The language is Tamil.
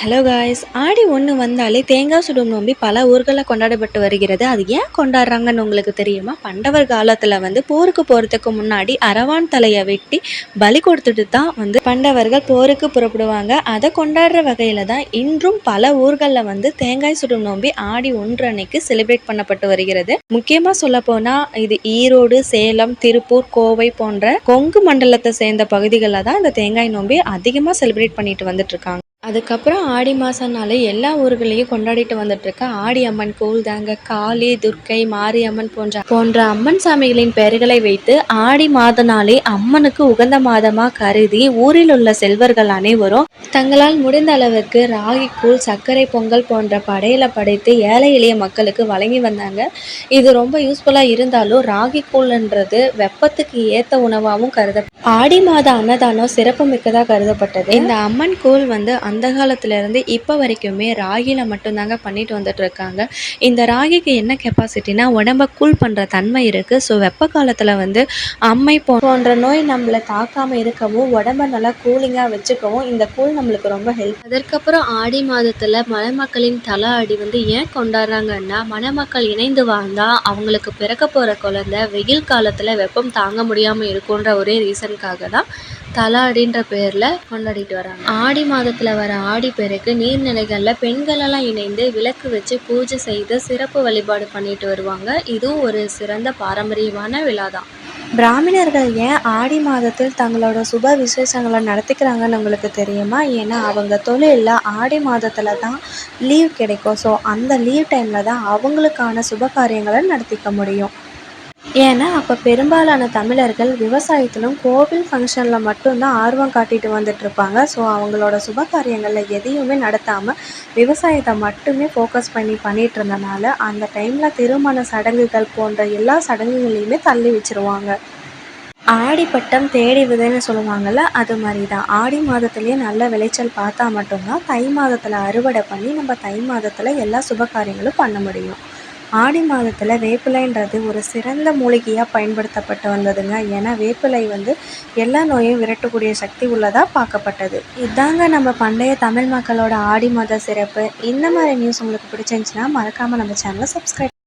ஹலோ காய்ஸ் ஆடி ஒன்று வந்தாலே தேங்காய் சுடும் நோம்பி பல ஊர்களில் கொண்டாடப்பட்டு வருகிறது. அது ஏன் கொண்டாடுறாங்கன்னு உங்களுக்கு தெரியுமா? பண்டவர் காலத்தில் வந்து போருக்கு போகிறதுக்கு முன்னாடி அரவான் தலையை வெட்டி பலி கொடுத்துட்டு தான் வந்து பண்டவர்கள் போருக்கு புறப்படுவாங்க. அதை கொண்டாடுற வகையில் தான் இன்றும் பல ஊர்களில் வந்து தேங்காய் சுடும் நோம்பி ஆடி ஒன்று அன்னைக்கு செலிப்ரேட் பண்ணப்பட்டு வருகிறது. முக்கியமாக சொல்லப்போனால் இது ஈரோடு சேலம் திருப்பூர் கோவை போன்ற கொங்கு மண்டலத்தை சேர்ந்த பகுதிகளில் தான் இந்த தேங்காய் நோம்பி அதிகமாக செலிப்ரேட் பண்ணிட்டு வந்துட்டு இருக்காங்க. அதுக்கப்புறம் ஆடி மாதம்னாலே எல்லா ஊர்களையும் கொண்டாடிட்டு வந்துட்டுருக்க ஆடி அம்மன் கோவில் தாங்க காளி துர்க்கை மாரியம்மன் போன்ற போன்ற அம்மன் சாமிகளின் பெயர்களை வைத்து ஆடி மாதனாலே நாளே அம்மனுக்கு உகந்த மாதமாக கருதி ஊரில் உள்ள செல்வர்கள் அனைவரும் தங்களால் முடிந்த அளவுக்கு ராகி கூழ் சர்க்கரை பொங்கல் போன்ற படையில படைத்து ஏழை எளிய மக்களுக்கு வழங்கி வந்தாங்க. இது ரொம்ப யூஸ்ஃபுல்லாக இருந்தாலும் ராகி கூழ்ன்றது வெப்பத்துக்கு ஏற்ற உணவாகவும் கருத ஆடி மாத அன்னதானம் சிறப்பு மிக்கதாக கருதப்பட்டது. இந்த அம்மன் கூழ் வந்து அந்த அந்த இருந்து இப்போ வரைக்குமே ராகியில் மட்டும்தாங்க பண்ணிட்டு வந்துட்டு இருக்காங்க இந்த ராகிக்கு என்ன கெப்பாசிட்டினா உடம்ப கூல் பண்ணுற தன்மை இருக்குது ஸோ வெப்ப காலத்தில் வந்து அம்மை போன்ற நோய் நம்மளை தாக்காமல் இருக்கவும் உடம்ப நல்லா கூலிங்காக வச்சுக்கவும் இந்த கூழ் நம்மளுக்கு ரொம்ப ஹெல்ப் அதற்கப்புறம் ஆடி மாதத்தில் மணமக்களின் தலை அடி வந்து ஏன் கொண்டாடுறாங்கன்னா மணமக்கள் இணைந்து வாழ்ந்தால் அவங்களுக்கு பிறக்க போகிற குழந்தை வெயில் காலத்தில் வெப்பம் தாங்க முடியாமல் இருக்குன்ற ஒரே ரீசனுக்காக தான் தலாடின்ற பேரில் கொண்டாடிட்டு வராங்க. ஆடி மாதத்தில் வர ஆடி பெருக்கு நீர்நிலைகளில் பெண்களெல்லாம் இணைந்து விளக்கு வச்சு பூஜை செய்து சிறப்பு வழிபாடு பண்ணிட்டு வருவாங்க. இதுவும் ஒரு சிறந்த பாரம்பரியமான விழா தான் பிராமணர்கள் ஏன் ஆடி மாதத்தில் தங்களோட சுப விசேஷங்களை நடத்திக்கிறாங்கன்னு உங்களுக்கு தெரியுமா? ஏன்னா அவங்க தொழிலில் ஆடி மாதத்தில் தான் லீவ் கிடைக்கும். ஸோ அந்த லீவ் டைமில் தான் அவங்களுக்கான சுப காரியங்களை நடத்திக்க முடியும். ஏன்னா அப்போ பெரும்பாலான தமிழர்கள் விவசாயத்திலும் கோவில் ஃபங்க்ஷனில் மட்டும்தான் ஆர்வம் காட்டிட்டு வந்துட்டுருப்பாங்க. ஸோ அவங்களோட சுப காரியங்களில் எதையுமே நடத்தாமல் விவசாயத்தை மட்டுமே ஃபோக்கஸ் பண்ணி பண்ணிட்டு இருந்தனால அந்த டைமில் திருமண சடங்குகள் போன்ற எல்லா சடங்குகளையுமே தள்ளி வச்சிருவாங்க. ஆடி பட்டம் தேடி விதைன்னு சொல்லுவாங்கள்ல அது மாதிரி தான் ஆடி மாதத்துலேயே நல்ல விளைச்சல் பார்த்தா மட்டும்தான் தை மாதத்தில் அறுவடை பண்ணி நம்ம தை மாதத்தில் எல்லா சுப காரியங்களும் பண்ண முடியும். ஆடி மாதத்தில் வேப்பிலைன்றது ஒரு சிறந்த மூலிகையாக பயன்படுத்தப்பட்டு வந்ததுங்க. ஏன்னா வேப்பிலை வந்து எல்லா நோயும் விரட்டக்கூடிய சக்தி உள்ளதாக பார்க்கப்பட்டது. இதாங்க நம்ம பண்டைய தமிழ் மக்களோட ஆடி மாத சிறப்பு. இந்த மாதிரி நியூஸ் உங்களுக்கு பிடிச்சிருந்துச்சுன்னா மறக்காமல் நம்ம சேனலை சப்ஸ்கிரைப்